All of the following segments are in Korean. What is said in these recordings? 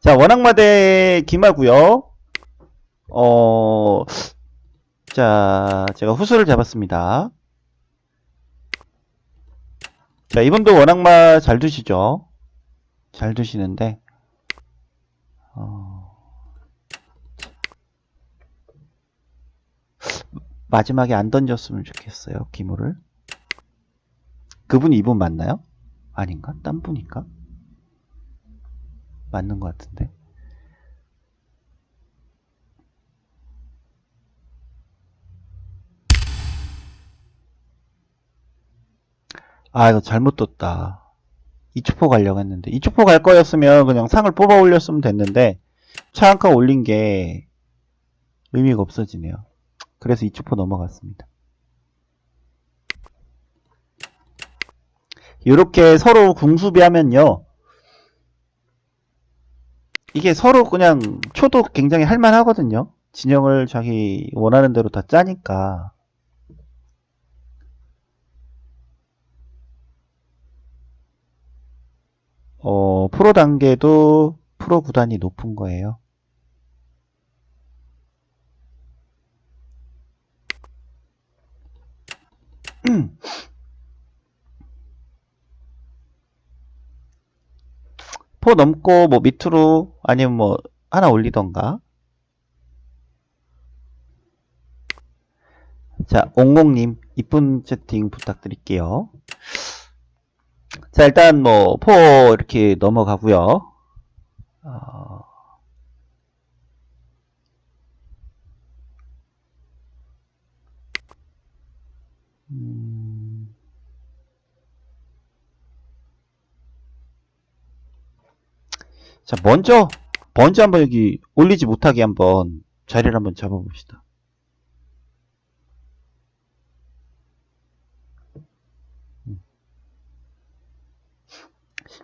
자, 원악마대 김하고요. 어, 자, 제가 후수를 잡았습니다. 자, 이분도 원악마 잘 두시죠? 잘 두시는데, 어, 마지막에 안 던졌으면 좋겠어요, 기모를. 그분이 이분 맞나요? 아닌가? 딴 분인가? 맞는 것 같은데. 아, 이거 잘못 떴다. 이초포 가려고 했는데. 이초포 갈 거였으면 그냥 상을 뽑아 올렸으면 됐는데, 차 한 칸 올린 게 의미가 없어지네요. 그래서 이초포 넘어갔습니다. 이렇게 서로 궁수비하면요. 이게 서로 그냥 초도 굉장히 할만하거든요. 진영을 자기 원하는 대로 다 짜니까. 어, 프로 단계도 프로 구단이 높은 거예요. 포 넘고 뭐 밑으로 아니면 뭐 하나 올리던가. 자, 옹공님 이쁜 채팅 부탁드릴게요. 자, 일단 뭐 포 이렇게 넘어가고요. 자, 먼저 먼저 한번 여기 올리지 못하게 한번 자리를 한번 잡아봅시다.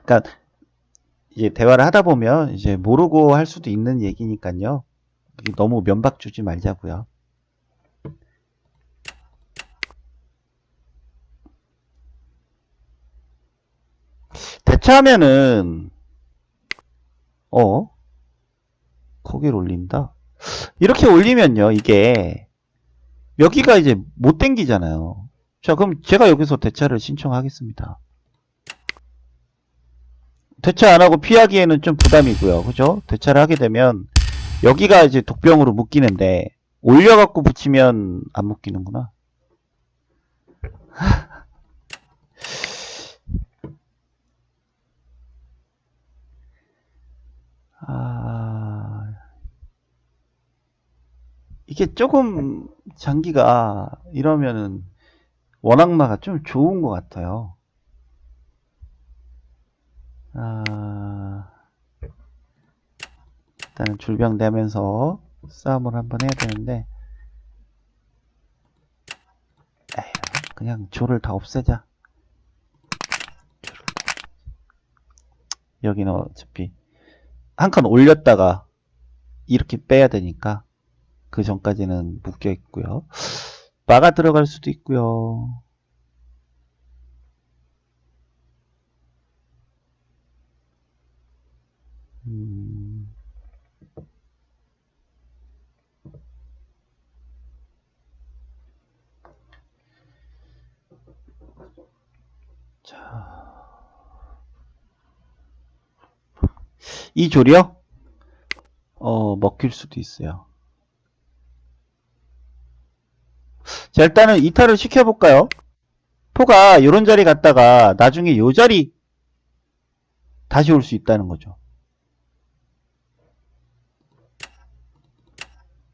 그러니까 이제 대화를 하다 보면 이제 모르고 할 수도 있는 얘기니까요. 너무 면박 주지 말자고요. 대처하면은 어 거기를 올린다. 이렇게 올리면요, 이게 여기가 이제 못 땡기잖아요. 자, 그럼 제가 여기서 대차를 신청하겠습니다. 대차 안 하고 피하기에는 좀 부담이고요. 그죠? 대차를 하게 되면 여기가 이제 독병으로 묶이는데 올려갖고 붙이면 안 묶이는구나. 아, 이게 조금 장기가 이러면은 원악마가 좀 좋은 것 같아요. 아, 일단은 줄병 내면서 싸움을 한번 해야 되는데, 그냥. 조를 다 없애자. 여기는 어차피 한 칸 올렸다가 이렇게 빼야 되니까 그 전까지는 묶여 있고요. 막아 들어갈 수도 있고요. 음, 이 조리요? 어, 먹힐 수도 있어요. 자, 일단은 이탈을 시켜볼까요? 포가 요런 자리 갔다가 나중에 요 자리 다시 올 수 있다는 거죠.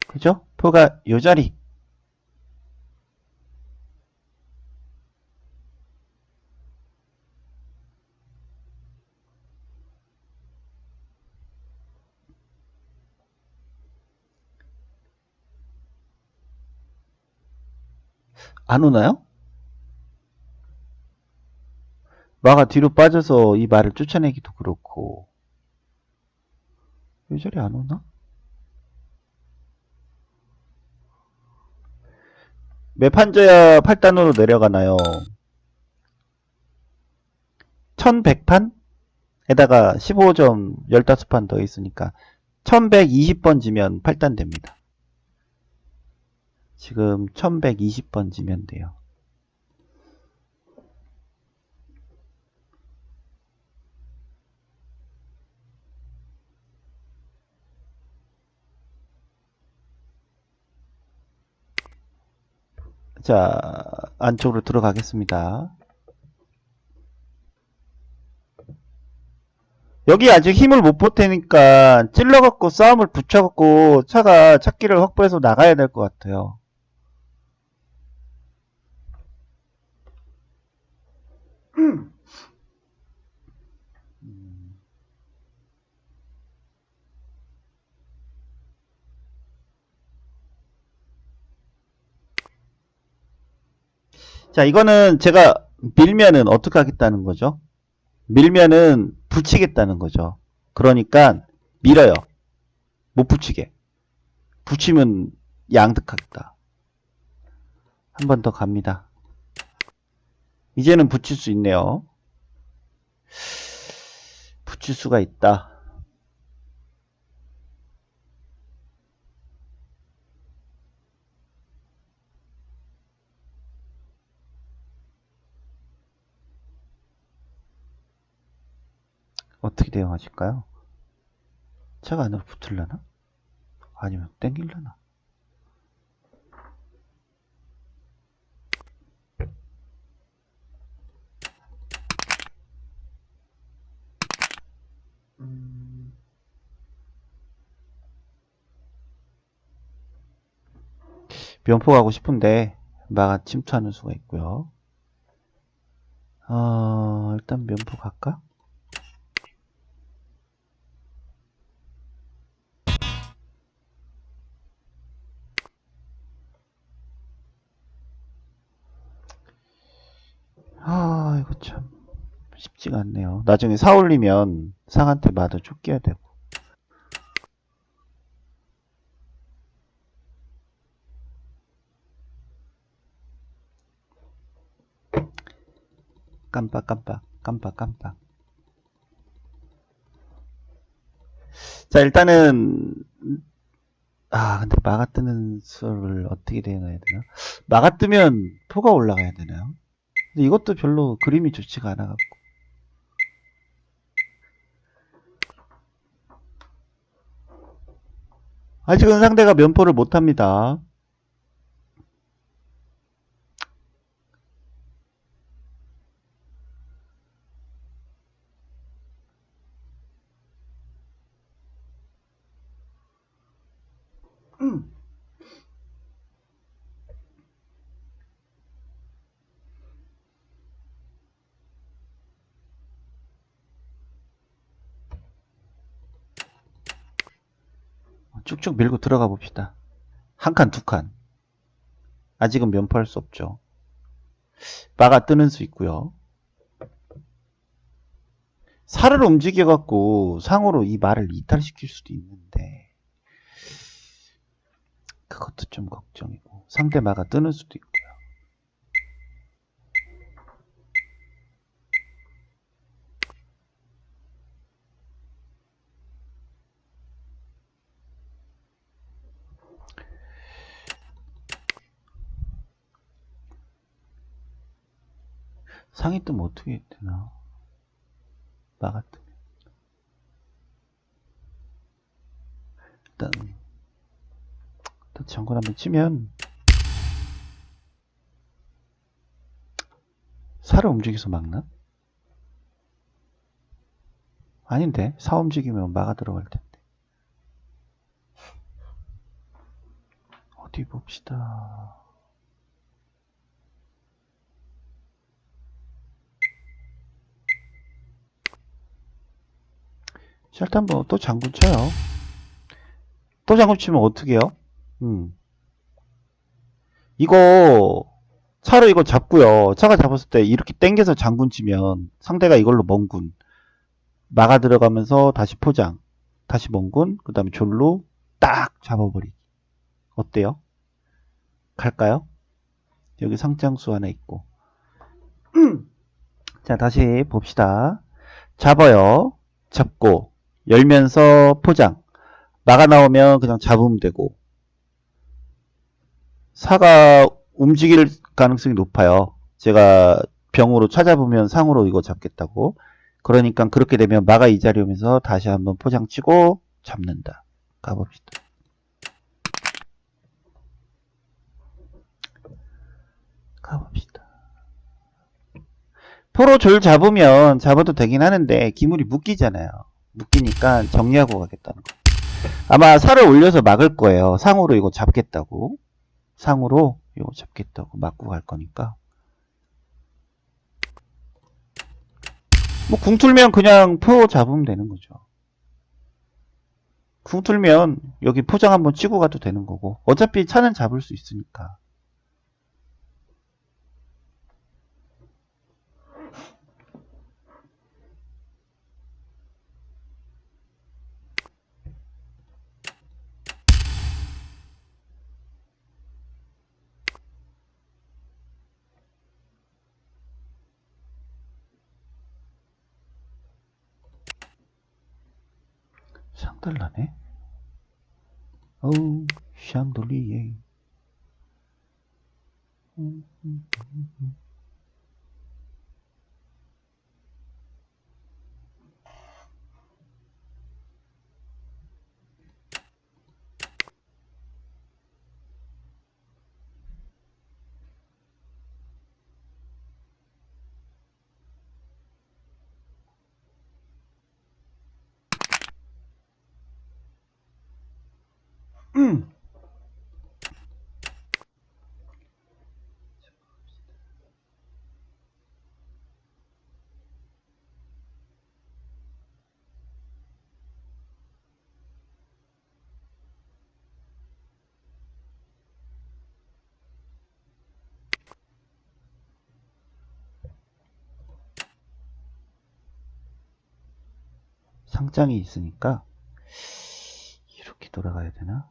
그죠? 포가 요 자리. 안 오나요? 마가 뒤로 빠져서 이 말을 쫓아내기도 그렇고 요 자리 안 오나? 몇 판져야 8단으로 내려가나요? 1100판? 에다가 15점 15판 더 있으니까 1120번 지면 8단 됩니다. 지금 1120번 지면 돼요. 자, 안쪽으로 들어가겠습니다. 여기 아직 힘을 못 보태니까 찔러갖고 싸움을 붙여갖고 차가 찾기를 확보해서 나가야 될 것 같아요. 자, 이거는 제가 밀면은 어떻게 하겠다는 거죠? 밀면은 붙이겠다는 거죠. 그러니까 밀어요. 못 붙이게. 붙이면 양득하겠다. 한 번 더 갑니다. 이제는 붙일 수 있네요. 붙일 수가 있다. 어떻게 대응하실까요? 차가 안으로 붙을려나? 아니면 땡길려나? 면포 가고 싶은데 마가 침투하는 수가 있고요. 어, 일단 면포 갈까? 아, 이거 참 쉽지가 않네요. 나중에 사 올리면 상한테 마도 쫓겨야 되고. 깜빡 깜빡 깜빡 깜빡. 자, 일단은 아, 근데 마가 뜨는 수를 어떻게 대응해야 되나? 마가 뜨면 포가 올라가야 되나요? 근데 이것도 별로 그림이 좋지가 않아 갖고. 아직은 상대가 면포를 못합니다. 쭉쭉 밀고 들어가 봅시다. 한 칸, 두 칸. 아직은 면포할 수 없죠. 마가 뜨는 수 있고요. 살을 움직여갖고 상으로 이 말을 이탈시킬 수도 있는데 그것도 좀 걱정이고 상대 마가 뜨는 수도 있고요. 상이 뜨면 어떻게 되나? 마가 뜨면 일단 정권 한번 치면 살을 움직여서 막나? 아닌데 사 움직이면 마가 들어갈 텐데 어디 봅시다 자, 일단 뭐또 장군 쳐요 또 장군 치면 어떻게 해요? 음. 이거 차로 이거 잡고요. 차가 잡았을 때 이렇게 당겨서 장군 치면 상대가 이걸로 멍군 막아 들어가면서 다시 포장 다시 멍군 그 다음에 졸로 딱 잡아버리기 어때요? 갈까요? 여기 상장수 하나 있고 자 다시 봅시다 잡아요 잡고 열면서 포장 마가 나오면 그냥 잡으면 되고 사가 움직일 가능성이 높아요. 제가 병으로 찾아보면 상으로 이거 잡겠다고. 그러니까 그렇게 되면 마가 이 자리 오면서 다시 한번 포장 치고 잡는다. 가봅시다. 가봅시다. 포로 졸 잡으면 잡아도 되긴 하는데 기물이 묶이잖아요. 묶이니까 정리하고 가겠다는 거. 아마 살을 올려서 막을 거예요. 상으로 이거 잡겠다고. 상으로 이거 잡겠다고 막고 갈 거니까. 뭐 궁틀면 그냥 포 잡으면 되는 거죠. 궁틀면 여기 포장 한번 치고 가도 되는 거고. 어차피 차는 잡을 수 있으니까. 샹 달라네. 어우, 샹돌리에. 상장이 있으니까 이렇게 돌아가야 되나?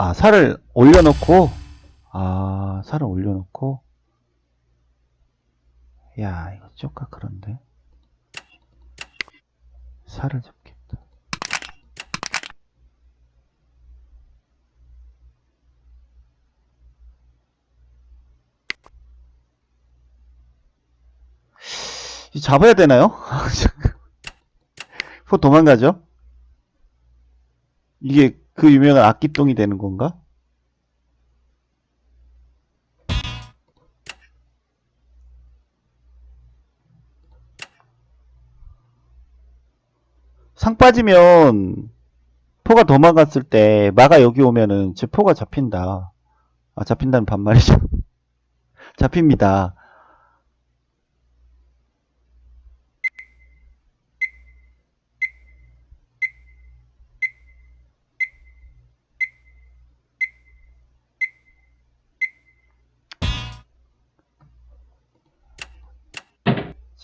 아, 살을 올려놓고, 아, 살을 올려놓고, 야, 이거 쪼까 그런데. 살을 잡겠다. 이 잡아야 되나요? 포 도망가죠? 이게 그 유명한 악기똥이 되는 건가? 상 빠지면 포가 도망갔을 때 마가 여기 오면은 제 포가 잡힌다. 아, 잡힌다는 반말이죠. 잡힙니다.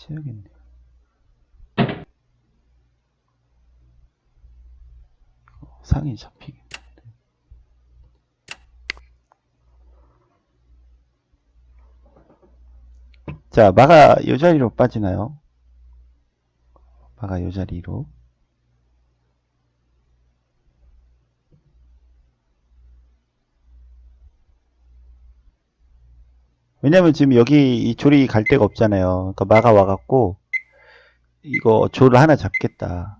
치야겠네. 어, 상이 잡히겠네. 자, 마가 요 자리로 빠지나요? 마가 요 자리로. 왜냐면 지금 여기 이 조리 갈 데가 없잖아요. 그러니까 마가 와갖고 이거 조를 하나 잡겠다.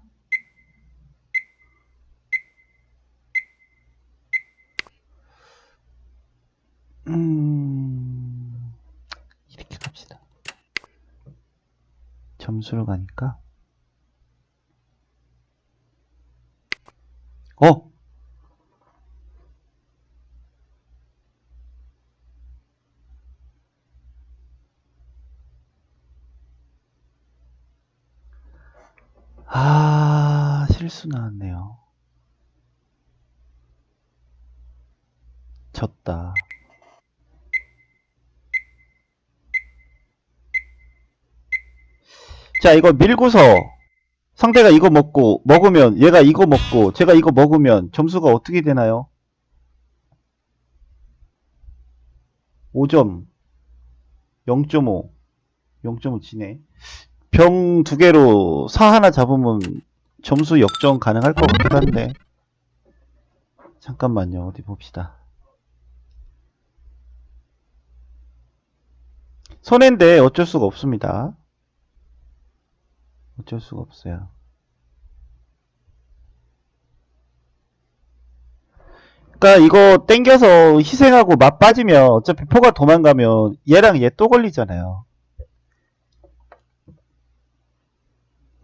음, 이렇게 갑시다. 점수를 가니까. 어? 실수 나왔네요. 졌다. 자, 이거 밀고서 상대가 이거 먹고, 먹으면 얘가 이거 먹고, 제가 이거 먹으면 점수가 어떻게 되나요? 5점, 0.5, 0.5 지네. 병 두 개로 사 하나 잡으면 점수 역전 가능할 것 같기도 한데. 잠깐만요. 어디 봅시다. 손해인데 어쩔 수가 없습니다. 어쩔 수가 없어요. 그러니까 이거 땡겨서 희생하고 맛 빠지면 어차피 포가 도망가면 얘랑 얘 또 걸리잖아요.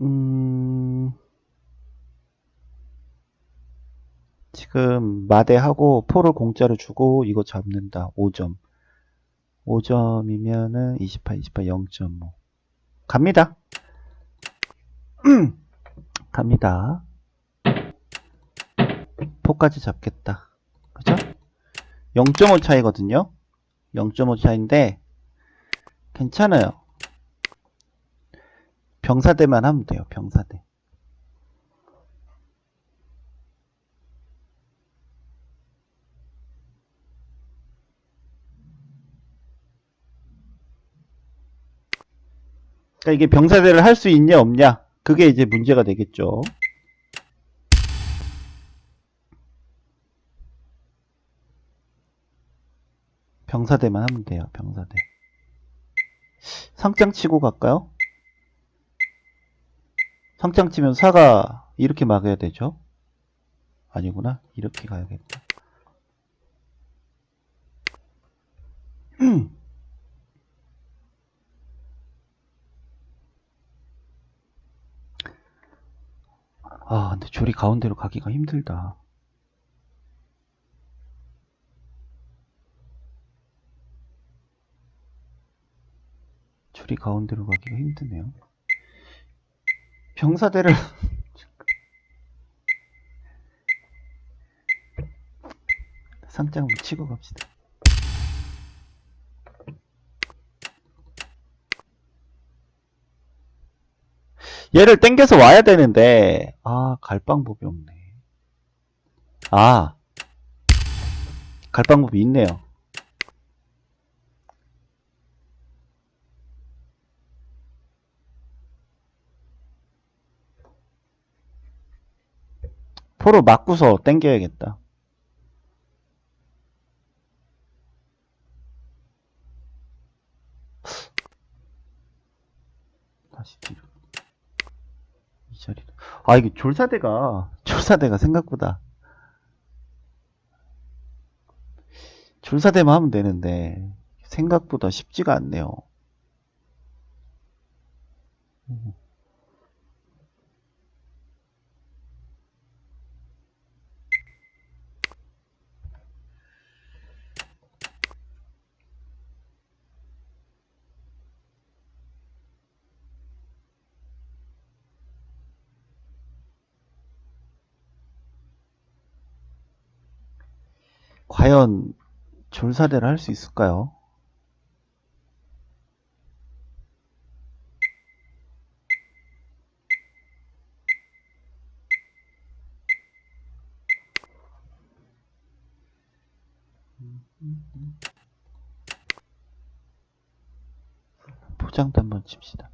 음, 지금 마대하고 포를 공짜로 주고 이거 잡는다. 5점. 5점이면은 28, 28, 0.5. 갑니다. 갑니다. 포까지 잡겠다. 그죠? 0.5 차이거든요. 0.5 차이인데 괜찮아요. 병사대만 하면 돼요. 병사대. 그러니까 이게 병사대를 할 수 있냐 없냐 그게 이제 문제가 되겠죠. 병사대만 하면 돼요. 병사대. 상장 치고 갈까요? 상장 치면 사가 이렇게 막아야 되죠? 아니구나. 이렇게 가야겠다. 아, 근데 줄이 가운데로 가기가 힘들다. 줄이 가운데로 가기가 힘드네요. 병사대를 상장 치고 갑시다. 얘를 땡겨서 와야 되는데 아, 갈 방법이 없네. 아, 갈 방법이 있네요. 포로 맞고서 땡겨야겠다. 다시 뒤로. 아, 이게 졸사대가, 졸사대가 생각보다. 졸사대만 하면 되는데, 생각보다 쉽지가 않네요. 과연 졸사대를 할 수 있을까요? 포장도 한번 칩시다.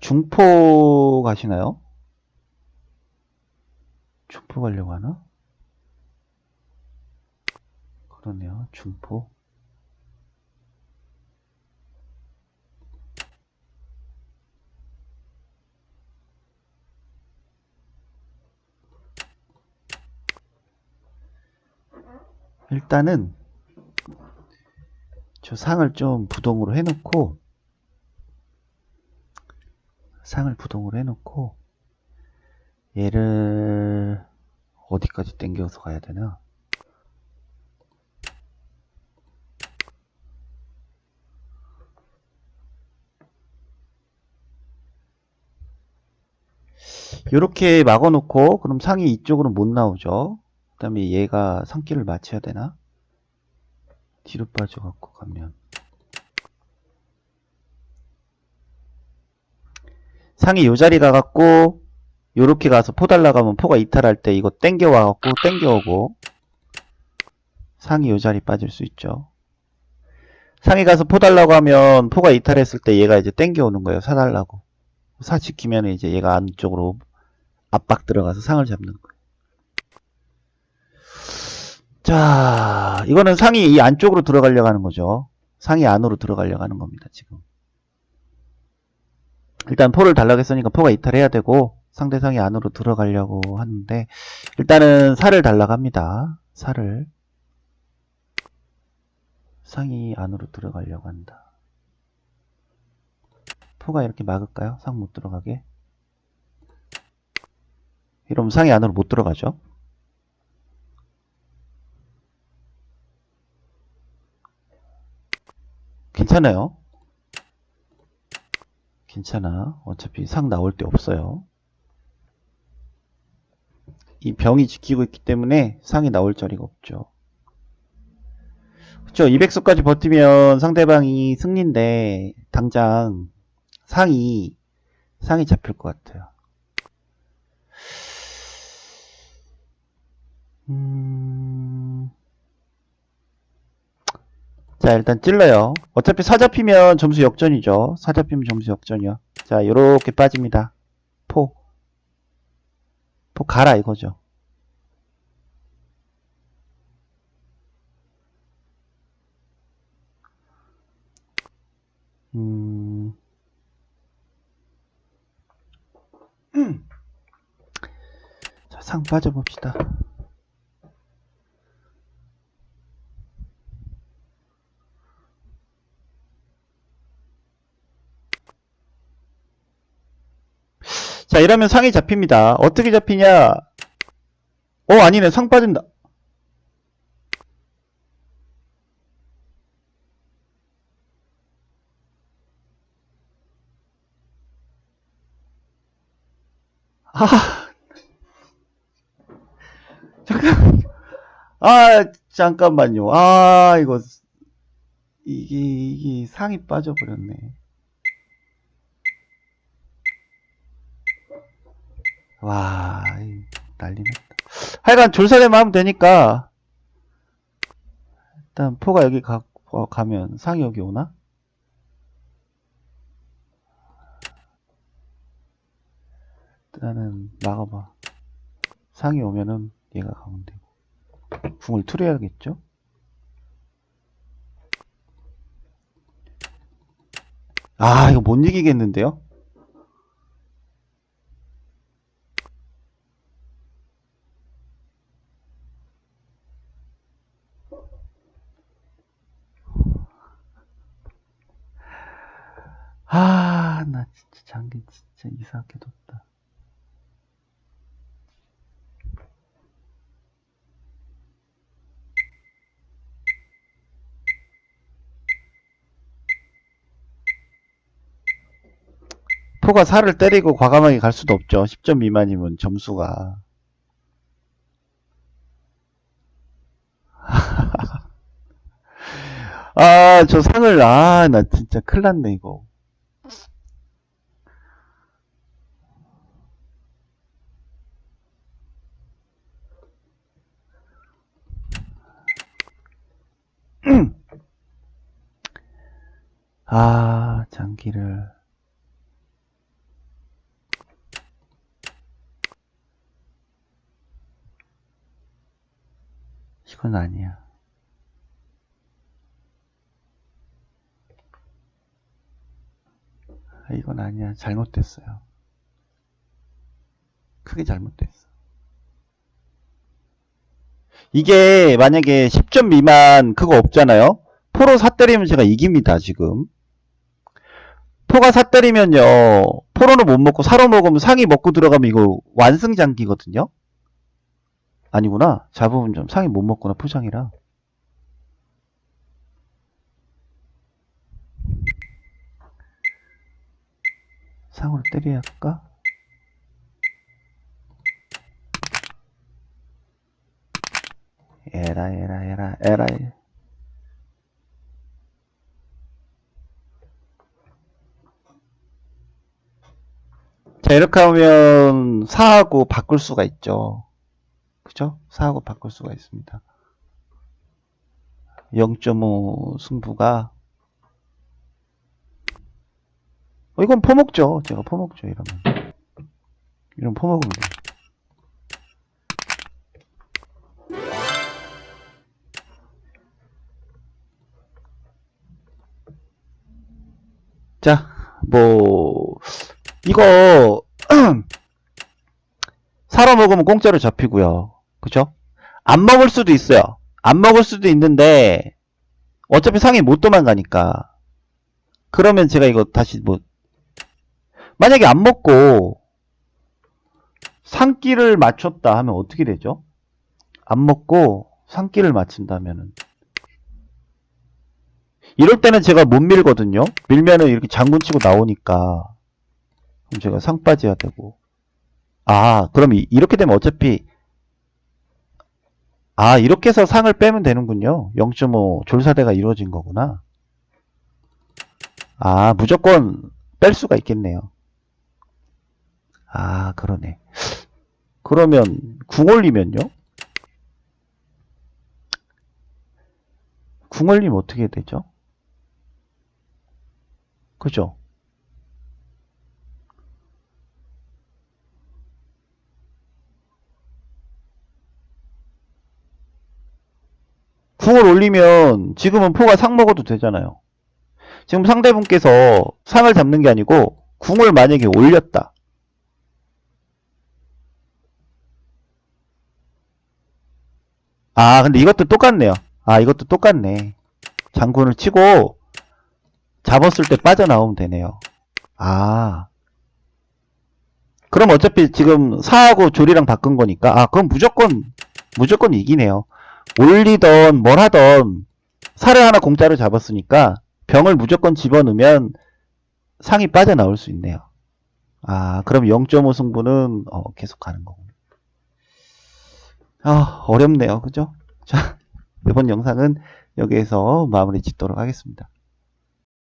중포 가시나요? 중포 가려고 하나? 그러네요. 중포. 일단은 저 상을 좀 부동으로 해놓고 상을 부동으로 해놓고 얘를 어디까지 땡겨서 가야 되나? 이렇게 막아놓고 그럼 상이 이쪽으로 못 나오죠. 그 다음에 얘가 상기를 맞춰야 되나? 뒤로 빠져갖고 가면 상이 요 자리 가갖고 요렇게 가서 포 달라가면 포가 이탈할 때 이거 땡겨와갖고 땡겨오고 상이 요 자리 빠질 수 있죠. 상이 가서 포 달라고 하면 포가 이탈했을 때 얘가 이제 땡겨오는 거예요. 사달라고. 사 지키면 이제 얘가 안쪽으로 압박 들어가서 상을 잡는 거예요. 자, 이거는 상이 이 안쪽으로 들어가려고 하는 거죠. 상이 안으로 들어가려고 하는 겁니다, 지금. 일단 포를 달라고 했으니까 포가 이탈해야 되고 상대상이 안으로 들어가려고 하는데 일단은 살을 달라고 합니다. 살을 상이 안으로 들어가려고 한다. 포가 이렇게 막을까요? 상 못 들어가게. 이러면 상이 안으로 못 들어가죠. 괜찮아요. 괜찮아. 어차피 상 나올 데 없어요. 이 병이 지키고 있기 때문에 상이 나올 자리가 없죠. 그쵸. 200수까지 버티면 상대방이 승리인데, 당장 상이, 상이 잡힐 것 같아요. 음... 자, 일단 찔러요. 어차피 사 잡히면 점수 역전이죠. 사 잡히면 점수 역전이요. 자, 요렇게 빠집니다. 포. 포 가라 이거죠. 음... 자, 상 빠져봅시다. 자, 이러면 상이 잡힙니다. 어떻게 잡히냐? 어, 아니네. 상 빠진다. 아, 잠깐, 아, 잠깐만요. 아, 이거, 이게, 이게 상이 빠져버렸네. 와, 이 난리 났다. 하여간 졸사대만 하면 되니까, 일단 포가 여기 가, 어, 가면 상이 여기 오나? 일단은 막아봐. 상이 오면은 얘가 가면 되고. 궁을 투려야겠죠? 아, 이거 못 이기겠는데요? 아, 나 진짜 장기 진짜 이상하게 뒀다. 포가 살을 때리고 과감하게 갈 수도 없죠. 10점 미만이면 점수가. 아, 저 상을, 아, 나 진짜 큰일 났네, 이거. 아, 장기를. 이건 아니야. 아, 이건 아니야. 잘못됐어요. 크게 잘못됐어. 이게 만약에 10점 미만 그거 없잖아요. 포로 사 때리면 제가 이깁니다, 지금. 포가 사 때리면요. 포로는 못 먹고 사로 먹으면 상이 먹고 들어가면 이거 완승장기거든요. 아니구나. 잡으면 좀 상이 못 먹구나, 포장이라. 상으로 때려야 할까? 에라, 에라, 에라, 에라. 자, 이렇게 하면 4하고 바꿀 수가 있죠. 그죠? 4하고 바꿀 수가 있습니다. 0.5 승부가 어, 이건 퍼먹죠. 제가 퍼먹죠, 이러면. 이런 돼. 자, 뭐, 이거, 사러 먹으면 공짜로 잡히고요. 그죠? 안 먹을 수도 있어요. 안 먹을 수도 있는데, 어차피 상이 못 도망가니까. 그러면 제가 이거 다시 뭐, 만약에 안 먹고, 상기를 맞췄다 하면 어떻게 되죠? 안 먹고, 상기를 맞춘다면은. 이럴 때는 제가 못 밀거든요? 밀면은 이렇게 장군 치고 나오니까. 그럼 제가 상 빠져야 되고. 아, 그럼 이, 이렇게 되면 어차피, 아, 이렇게 해서 상을 빼면 되는군요. 0.5 졸사대가 이루어진 거구나. 아, 무조건 뺄 수가 있겠네요. 아, 그러네. 그러면, 궁 올리면요? 궁 올리면 어떻게 되죠? 그죠? 궁을 올리면 지금은 포가 상 먹어도 되잖아요. 지금 상대분께서 상을 잡는 게 아니고 궁을 만약에 올렸다. 아, 근데 이것도 똑같네요. 아, 이것도 똑같네. 장군을 치고 잡았을 때 빠져나오면 되네요. 아. 그럼 어차피 지금 사하고 조리랑 바꾼 거니까, 아, 그럼 무조건, 무조건 이기네요. 올리던 뭘 하던 살을 하나 공짜로 잡았으니까 병을 무조건 집어넣으면 상이 빠져나올 수 있네요. 아, 그럼 0.5 승부는 어, 계속 가는 거군요. 아, 어렵네요. 그죠? 자, 이번 영상은 여기에서 마무리 짓도록 하겠습니다.